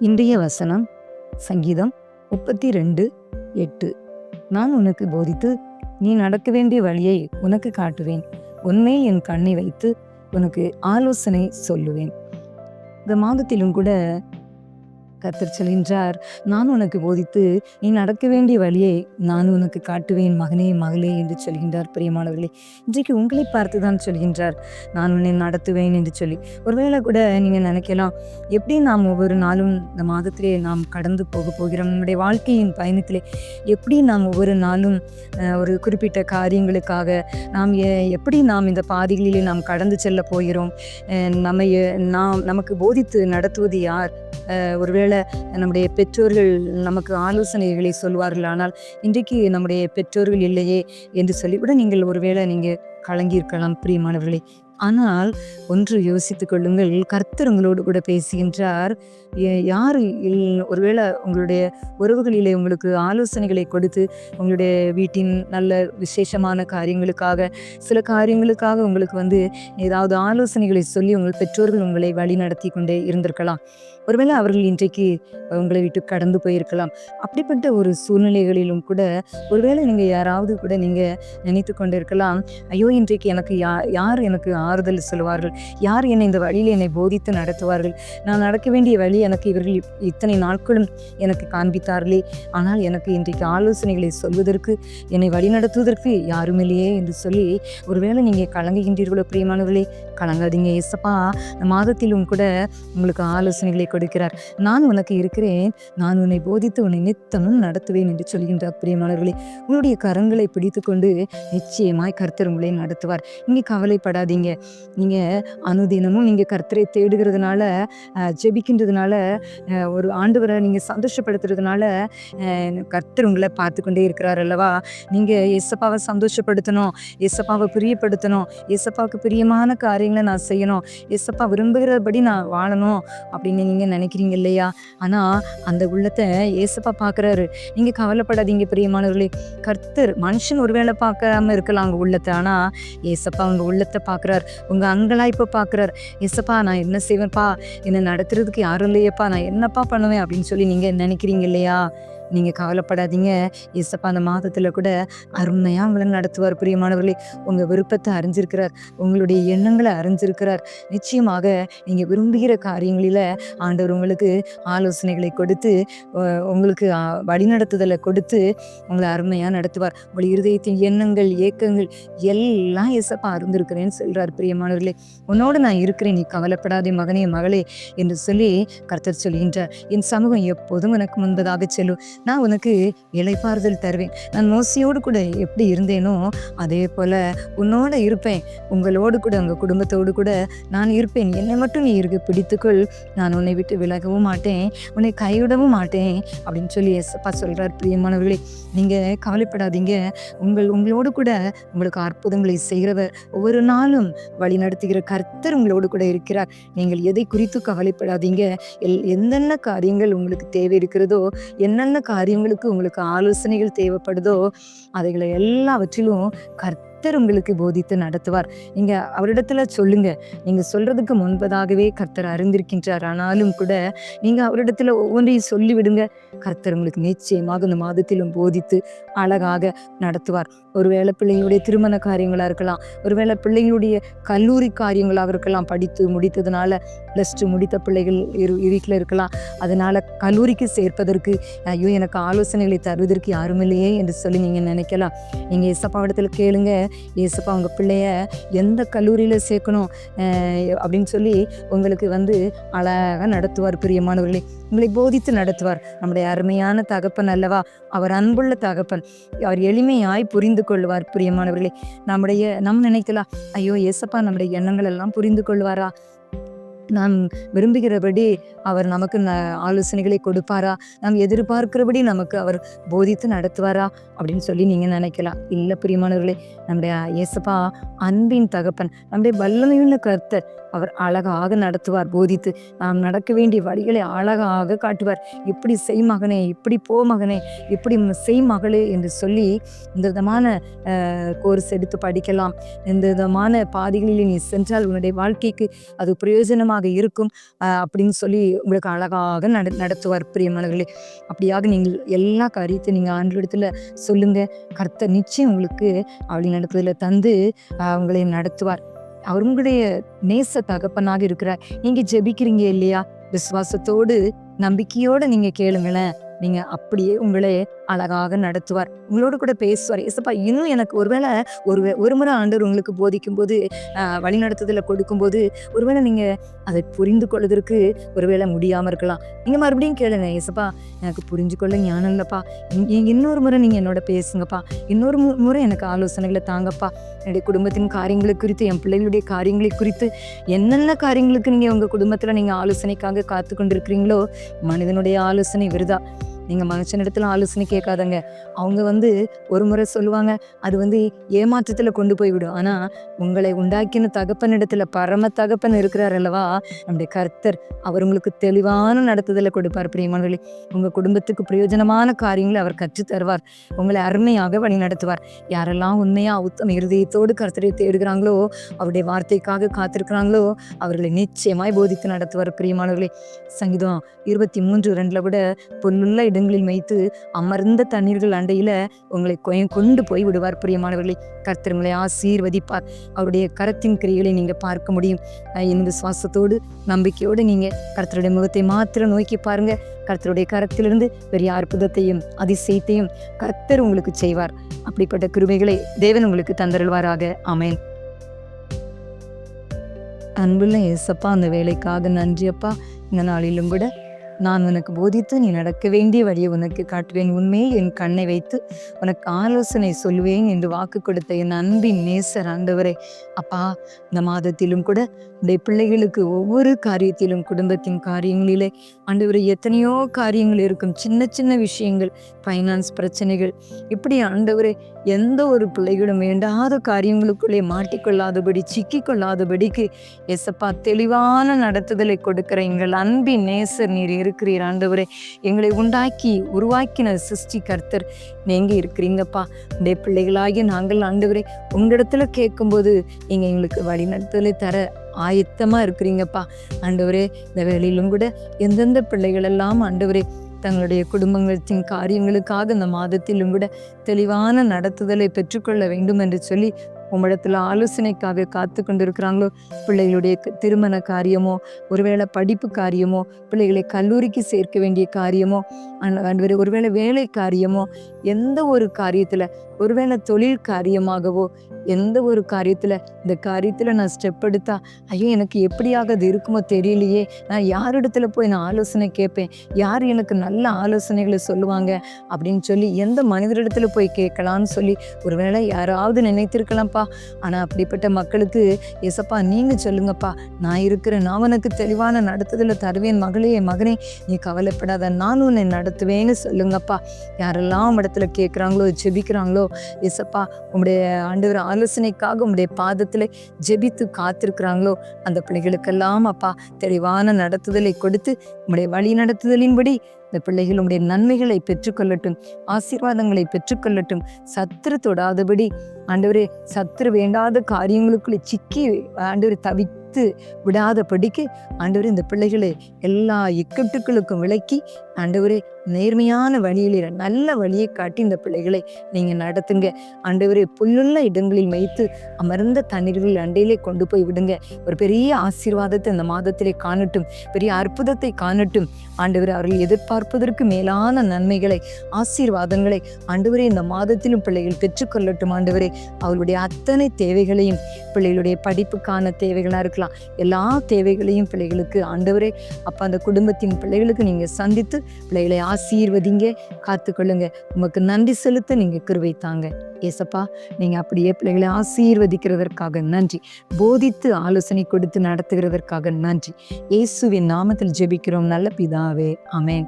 இன்றைய வசனம் சங்கீதம் முப்பத்தி ரெண்டு எட்டு. நான் உனக்கு போதித்து நீ நடக்க வேண்டிய வழியை உனக்கு காட்டுவேன். உண்மை என் கண்ணை வைத்து உனக்கு ஆலோசனை சொல்லுவேன். இந்த மாதத்திலும் கூட கர்த்தர் செல்கின்றார் நான் உனக்கு போதித்து நீ நடக்க வேண்டிய வழியை நான் உனக்கு காட்டுவேன் மகனே மகளே என்று சொல்கின்றார் பிரியமானவர்களே. இன்றைக்கு உங்களை பார்த்து தான் சொல்கின்றார். நான் உன்னை நடத்துவேன் என்று சொல்லி. ஒருவேளை கூட நீங்கள் நினைக்கலாம் எப்படி நாம் ஒவ்வொரு நாளும் இந்த மாதத்திலே நாம் கடந்து போக போகிறோம்? நம்முடைய வாழ்க்கையின் பயணத்திலே எப்படி நாம் ஒவ்வொரு நாளும் ஒரு குறிப்பிட்ட காரியங்களுக்காக நாம் எப்படி நாம் இந்த பாதைகளிலே நாம் கடந்து செல்ல போகிறோம்? நம்ம நாம் நமக்கு போதித்து நடத்துவது யார்? ஒருவேளை நம்முடைய பெற்றோர்கள் நமக்கு ஆலோசனைகளை சொல்வார்கள். ஆனால் இன்றைக்கு நம்முடைய பெற்றோர்கள் இல்லையே என்று சொல்லிவிட நீங்கள் ஒருவேளை நீங்கள் கலங்கியிருக்கலாம் பிரியமானவர்களே. ஆனால் ஒன்று யோசித்துக் கொள்ளுங்கள் கர்த்தர் உங்களோடு கூட பேசுகின்றார். யார் ஒருவேளை உங்களுடைய உறவுகளிலே உங்களுக்கு ஆலோசனைகளை கொடுத்து உங்களுடைய வீட்டின் நல்ல விசேஷமான காரியங்களுக்காக சில காரியங்களுக்காக உங்களுக்கு வந்து ஏதாவது ஆலோசனைகளை சொல்லி உங்கள் பெற்றோர்கள் உங்களை வழி நடத்தி கொண்டே இருந்திருக்கலாம். ஒருவேளை அவர்கள் இன்றைக்கு உங்களை விட்டு கடந்து போயிருக்கலாம். அப்படிப்பட்ட ஒரு சூழ்நிலைகளிலும் கூட ஒருவேளை நீங்கள் யாராவது கூட நீங்கள் நினைத்து கொண்டிருக்கலாம் ஐயோ இன்றைக்கு எனக்கு யா யார் எனக்கு ஆறுதல் சொல்லுவார்கள். யார் என்னை இந்த வழியில் என்னை போதித்து நடத்துவார்கள்? நான் நடக்க வேண்டிய வழி எனக்கு இவர்கள் இத்தனை நாட்களும் எனக்கு காண்பித்தார்களே. ஆனால் எனக்கு இன்றைக்கு ஆலோசனைகளை சொல்வதற்கு என்னை வழி நடத்துவதற்கு யாரும் இல்லையே என்று சொல்லி ஒருவேளை நீங்கள் கலங்குகின்றீர்களோ பிரியமானவர்களே கலங்காதீங்க ஏசப்பா. இந்த மாதத்திலும் கூட உங்களுக்கு ஆலோசனைகளை கொடுக்கிறார். நான் உனக்கு இருக்கிறேன். நான் உன்னை போதித்து உன்னை நித்தமும் நடத்துவேன் என்று சொல்கின்றார் பிரியமானவர்களே. உன்னுடைய கரங்களை பிடித்துக்கொண்டு நிச்சயமாய் கர்த்தர் உங்களை நடத்துவார். நீங்கள் கவலைப்படாதீங்க. நீங்கள் அனுதினமும் நீங்கள் கர்த்தரை தேடுகிறதுனால ஜெபிக்கின்றதுனால ஒரு ஆண்டவரை நீங்கள் சந்தோஷப்படுத்துறதுனால கர்த்தர் உங்களை பார்த்து கொண்டே இருக்கிறார் அல்லவா? நீங்கள் எசப்பாவை சந்தோஷப்படுத்தணும். எசப்பாவை பிரியப்படுத்தணும். எசப்பாவுக்கு பிரியமான காரியம் காரியங்களை நான் செய்யணும். ஏசப்பா விரும்புகிறபடி நான் வாழணும் அப்படின்னு நீங்கள் நினைக்கிறீங்க இல்லையா? ஆனால் அந்த உள்ளத்தை ஏசப்பா பார்க்குறாரு. நீங்கள் கவலைப்படாதீங்க பிரியமானவர்களே. கர்த்தர் மனுஷன் ஒருவேளை பார்க்காம இருக்கலாம் அவங்க உள்ளத்தை. ஆனால் ஏசப்பா உங்கள் உள்ளத்தை பார்க்குறார். உங்கள் அங்கலாய்ப்பை பார்க்குறார். ஏசப்பா நான் என்ன செய்வேன்ப்பா? என்னை நடத்துறதுக்கு யாரும் இல்லையேப்பா. நான் என்னப்பா பண்ணுவேன் அப்படின்னு சொல்லி நீங்கள் நினைக்கிறீங்க இல்லையா? நீங்கள் கவலைப்படாதீங்க. இசப்பா அந்த மாதத்தில் கூட அருமையாக உங்களை நடத்துவார். பிரியமானவர்களே உங்கள் விருப்பத்தை அறிஞ்சிருக்கிறார். உங்களுடைய எண்ணங்களை அறிஞ்சிருக்கிறார். நிச்சயமாக நீங்கள் விரும்புகிற காரியங்களில் ஆண்டவர் உங்களுக்கு ஆலோசனைகளை கொடுத்து உங்களுக்கு வழிநடத்துதலை கொடுத்து உங்களை அருமையாக நடத்துவார். உங்கள் இருதயத்தின் எண்ணங்கள் ஏக்கங்கள் எல்லாம் இசப்பா அறிந்திருக்கிறேன்னு சொல்கிறார் பிரியமானவர்களே உன்னோடு நான் இருக்கிறேன். நீ கவலைப்படாதே மகனே மகளே என்று சொல்லி கர்த்தர் சொல்கின்றார். என் சமூகம் எப்போதும் எனக்கு முன்பதாக செல்லும். நான் உனக்கு இலைப்பாறுதல் தருவேன். நான் மோசியோடு கூட எப்படி இருந்தேனோ அதே போல் உன்னோட இருப்பேன். உங்களோடு கூட உங்கள் குடும்பத்தோடு கூட நான் இருப்பேன். என்னை மட்டும் நீ இருக்க பிடித்துக்கொள். நான் உன்னை விட்டு விலகவும் மாட்டேன். உன்னை கைவிடவும் மாட்டேன். அப்படின்னு சொல்லி எஸ்ப்பா சொல்கிறார் பிரியமானவர்களே. நீங்கள் கவலைப்படாதீங்க. உங்கள் உங்களோடு கூட உங்களுக்கு அற்புதங்களை செய்கிறவர் ஒவ்வொரு நாளும் வழி நடத்துகிற கர்த்தர் உங்களோடு கூட இருக்கிறார். நீங்கள் எதை குறித்து கவலைப்படாதீங்க. எல் என்னென்ன காரியங்கள் உங்களுக்கு தேவை இருக்கிறதோ என்னென்ன காரியங்களுக்கு உங்களுக்கு ஆலோசனைகள் தேவைப்படுதோ அதைகளை எல்லாவற்றிலும் கர்த்தர் உங்களுக்கு போதித்து நடத்துவார். நீங்க அவரிடத்துல சொல்லுங்க. நீங்க சொல்றதுக்கு முன்பதாகவே கர்த்தர் அறிந்திருக்கின்றார். ஆனாலும் கூட நீங்க அவரிடத்துல ஒவ்வொன்றையும் சொல்லிவிடுங்க. கர்த்தர் உங்களுக்கு நிச்சயமாக இந்த மாதத்திலும் போதித்து அழகாக நடத்துவார். ஒருவேளை பிள்ளைங்களுடைய திருமண காரியங்களா இருக்கலாம். ஒருவேளை பிள்ளைங்களுடைய கல்லூரி காரியங்களாக இருக்கலாம். படித்து முடித்ததுனால ப்ளஸ் டூ முடித்த பிள்ளைகள் இரு வீட்டில் இருக்கலாம். அதனால கல்லூரிக்கு சேர்ப்பதற்கு ஐயோ எனக்கு ஆலோசனைகளை தருவதற்கு யாரும் இல்லையே என்று சொல்லி நீங்கள் நினைக்கலாம். நீங்கள் இசப்பாவிடத்தில் கேளுங்க. ஏசப்பா உங்கள் பிள்ளைய எந்த கல்லூரியில் சேர்க்கணும் அஹ் அப்படின்னு சொல்லி உங்களுக்கு வந்து அழகாக நடத்துவார் பிரியமானவர்களே. உங்களை போதித்து நடத்துவார். நம்முடைய அருமையான தகப்பன் அல்லவா? அவர் அன்புள்ள தகப்பன். அவர் எளிமையாய் புரிந்து கொள்வார் பிரியமானவர்களே. நம்முடைய நம் நினைக்கலாம் ஐயோ ஏசப்பா நம்முடைய எண்ணங்கள் எல்லாம் புரிந்து கொள்வாரா? நாம் விரும்புகிறபடி அவர் நமக்கு ந ஆலோசனைகளை கொடுப்பாரா? நாம் எதிர்பார்க்கிறபடி நமக்கு அவர் போதித்து நடத்துவாரா? அப்படின்னு சொல்லி நீங்கள் நினைக்கலாம். இல்லை பிரியமானவர்களே நம்முடைய இயேசப்பா அன்பின் தகப்பன் நம்முடைய வல்லமையுள்ள கர்த்தர் அவர் அழகாக நடத்துவார் போதித்து நாம் நடக்க வேண்டிய வழிகளை அழகாக காட்டுவார். இப்படி செய் மகனே இப்படி போ மகனே இப்படி செய் மகளே என்று சொல்லி இந்த விதமான கோர்ஸ் எடுத்து படிக்கலாம். இந்த விதமான பாதைகளில் நீ சென்றால் உன்னுடைய வாழ்க்கைக்கு அது பிரயோஜனமாக இருக்கும் அப்படின்னு சொல்லி உங்களுக்கு அழகாக நட நடத்துவார் பிரியமானவர்களே அப்படியாக நீங்கள் எல்லா காரியத்தையும் நீங்கள் ஆண்டோடத்தில் சொல்லுங்கள் கர்த்தர் நிச்சயம் உங்களுக்கு அவளை நடத்துவதில் தந்து அவங்களை நடத்துவார். அவர் உங்களுடைய நேச தகப்பனாக இருக்கிறார் நீங்க ஜெபிக்கிறீங்க இல்லையா? விசுவாசத்தோடு நம்பிக்கையோட நீங்க கேளுங்களேன். நீங்க அப்படியே உங்களே அழகாக நடத்துவார். உங்களோட கூட பேசுவார். எசப்பா இன்னும் எனக்கு ஒருவேளை ஒரு ஒரு முறை ஆண்டவர் உங்களுக்கு போதிக்கும் போது வழி கொடுக்கும்போது ஒருவேளை நீங்க அதை புரிந்து கொள்வதற்கு ஒருவேளை முடியாம இருக்கலாம். நீங்க மறுபடியும் கேளுங்க எசப்பா எனக்கு புரிஞ்சு கொள்ள ஞானம் இல்லைப்பா. இன்னொரு முறை நீங்க என்னோட பேசுங்கப்பா. இன்னொரு முறை எனக்கு ஆலோசனைகளை தாங்கப்பா. என்னுடைய குடும்பத்தின் காரியங்களை குறித்து என் பிள்ளைகளுடைய காரியங்களை குறித்து என்னென்ன காரியங்களுக்கு நீங்க உங்க குடும்பத்துல நீங்க ஆலோசனைக்காக காத்து கொண்டிருக்கிறீங்களோ மனிதனுடைய ஆலோசனை விருதா. நீங்கள் மனுஷனிடத்துல ஆலோசனை கேட்காதங்க. அவங்க வந்து ஒரு முறை சொல்லுவாங்க அது வந்து ஏமாற்றத்தில் கொண்டு போய் விடும். ஆனால் உங்களை உண்டாக்கின தகப்பனிடத்துல பரம தகப்பன் இருக்கிறார் அல்லவா? நம்முடைய கர்த்தர் அவர் உங்களுக்கு தெளிவான நடத்துதலை கொடுப்பார் பிரியமானவர்களே உங்கள் குடும்பத்துக்கு பிரயோஜனமான காரியங்களை அவர் கற்றுத்தருவார் உங்களை அருமையாக வழி நடத்துவார். யாரெல்லாம் உண்மையாக உத்தம இருதயத்தோடு கர்த்தரை தேடுகிறாங்களோ அவருடைய வார்த்தைக்காக காத்திருக்கிறாங்களோ அவர்களை நிச்சயமாய் போதித்து நடத்துவார் பிரியமானவர்களே சங்கீதம் இருபத்தி மூன்று ரெண்டில் விட பொல்லுள்ள இடங்களில் வைத்து அமர்ந்த தண்ணீர்கள் அண்டையில உங்களை கொண்டு போய் விடுவார் பிரியமானவர்களை கர்த்தருங்களை ஆசீர்வதிப்பார். அவருடைய கரத்தின் கிரிகளை நீங்க பார்க்க முடியும். என் விசுவாசத்தோடு நம்பிக்கையோடு நீங்க கர்த்தருடைய முகத்தை மாத்திரம் நோக்கி பாருங்க. கர்த்தருடைய கரத்திலிருந்து பெரிய அற்புதத்தையும் அதிசயத்தையும் கர்த்தர் உங்களுக்கு செய்வார். அப்படிப்பட்ட கிருமைகளை தேவன் உங்களுக்கு தந்தருள்வாராக. அமேன் அன்புள்ள ஏசப்பா அந்த வேலைக்காக நன்றியப்பா இந்த நாளிலும் கூட நான் உனக்கு போதித்து நீ நடக்க வேண்டிய வழியை உனக்கு காட்டுவேன். உண்மையை என் கண்ணை வைத்து உனக்கு ஆலோசனை சொல்லுவேன் என்று வாக்கு கொடுத்த என் அன்பின் நேசர் ஆண்டவரே. அப்பா இந்த மாதத்திலும் கூட உடைய பிள்ளைகளுக்கு ஒவ்வொரு காரியத்திலும் குடும்பத்தின் காரியங்களிலே ஆண்டவரை எத்தனையோ காரியங்கள் இருக்கும். சின்ன சின்ன விஷயங்கள் ஃபைனான்ஸ் பிரச்சனைகள். இப்படி ஆண்டவரே எந்த ஒரு பிள்ளைகளும் வேண்டாத காரியங்களுக்குள்ளே மாட்டிக்கொள்ளாதபடி சிக்கி கொள்ளாதபடிக்கு எசப்பா தெளிவான நடத்துதலை கொடுக்கிற எங்கள் அன்பின் நேசர் நீர் இருக்கிறீர். ஆண்டவரே எங்களை உண்டாக்கி உருவாக்கின சிருஷ்டி கர்த்தர் நீங்கள் இருக்கிறீங்கப்பா. இந்த பிள்ளைகளாகி நாங்கள் ஆண்டவரே உங்களிடத்துல கேட்கும்போது நீங்கள் எங்களுக்கு வழிநடத்துதலை தர ஆயத்தமாக இருக்கிறீங்கப்பா. ஆண்டவரே இந்த வேலையிலும் கூட எந்தெந்த பிள்ளைகளெல்லாம் ஆண்டவரே தங்களுடைய குடும்பங்களின் காரியங்களுக்காக இந்த மாதத்திலும் கூட தெளிவான நடத்துதலை பெற்றுக்கொள்ள வேண்டும் என்று சொல்லி உம்மிடத்தில் ஆலோசனைக்காக காத்து கொண்டிருக்கிறாங்களோ பிள்ளைகளுடைய திருமண காரியமோ ஒருவேளை படிப்பு காரியமோ பிள்ளைகளை கல்லூரிக்கு சேர்க்க வேண்டிய காரியமோ ஒருவேளை வேலை காரியமோ எந்த ஒரு காரியத்தில் ஒருவேளை தொழில் காரியமாகவோ எந்த ஒரு காரியத்தில் இந்த காரியத்தில் நான் ஸ்டெப் எடுத்தா ஐயோ எனக்கு எப்படியாக அது இருக்குமோ தெரியலையே. நான் யாரிடத்துல போய் நான் ஆலோசனை கேட்பேன்? யார் எனக்கு நல்ல ஆலோசனைகளை சொல்லுவாங்க? அப்படின்னு சொல்லி எந்த மனிதரிடத்துல போய் கேட்கலான்னு சொல்லி ஒருவேளை யாராவது நினைத்திருக்கலாம்ப்பா ஆனால் அப்படிப்பட்ட மக்களுக்கு எசப்பா நீங்கள் சொல்லுங்கப்பா. நான் இருக்கிறேன் நான் உனக்கு தெளிவான நடத்துதலை தருவேன். மகளே மகனே நீ கவலைப்படாத. நான் உன்னை நடத்துவேன்னு சொல்லுங்கப்பா. யாரெல்லாம் இடத்துல கேட்குறாங்களோ ஜெபிக்கிறாங்களோ எசப்பா உங்களுடைய ஆண்டவர் ஆலோசனைக்காக உங்களுடைய பாதத்தில் ஜெபித்து காத்திருக்கிறாங்களோ அந்த பிள்ளைகளுக்கெல்லாம் அப்பா தெளிவான நடத்துதலை கொடுத்து உங்களுடைய வழி நடத்துதலின்படி இந்த பிள்ளைகள் உங்களுடைய நன்மைகளை பெற்றுக்கொள்ளட்டும் ஆசீர்வாதங்களை பெற்றுக்கொள்ளட்டும். சத்துரு தொடாதபடி ஆண்டவரே சத்துரு வேண்டாத காரியங்களுக்குள்ளே சிக்கி ஆண்டவர் தவி விடாத விடாதபடிக்கு ஆண்டவர் இந்த பிள்ளைகளை எல்லா இக்கட்டுக்களுக்கும் விளக்கி ஆண்டவரே நேர்மையான வழியில நல்ல வழியை காட்டி இந்த பிள்ளைகளை நீங்க நடத்துங்க. ஆண்டவரே புல்லுள்ள இடங்களில் வைத்து அமர்ந்த தண்ணீர்கள் அண்டையிலே கொண்டு போய் விடுங்க. ஒரு பெரிய ஆசீர்வாதத்தை இந்த மாதத்திலே காணட்டும். பெரிய அற்புதத்தை காணட்டும். ஆண்டவர் அவர்கள் எதிர்பார்ப்பதற்கு மேலான நன்மைகளை ஆசீர்வாதங்களை ஆண்டவரே இந்த மாதத்திலும் பிள்ளைகள் பெற்றுக்கொள்ளட்டும். ஆண்டவரே அவர்களுடைய அத்தனை தேவைகளையும் பிள்ளைகளுடைய படிப்புக்கான தேவைகளாக இருக்கலாம் எல்லா தேவைகளையும் பிள்ளைகளுக்கு ஆண்டவரே அப்போ அந்த குடும்பத்தின் பிள்ளைகளுக்கு நீங்கள் சந்தித்து பிள்ளைகளை ஆசீர்வதிங்க காத்துக்கொள்ளுங்க. உமக்கு நன்றி செலுத்த நீங்கள் கிருவைத்தாங்க ஏசப்பா நீங்கள் அப்படியே பிள்ளைகளை ஆசீர்வதிக்கிறதற்காக நன்றி. போதித்து ஆலோசனை கொடுத்து நடத்துகிறதற்காக நன்றி. இயேசுவின் நாமத்தில் ஜெபிக்கிறோம். நல்ல பிதாவே. அமேன்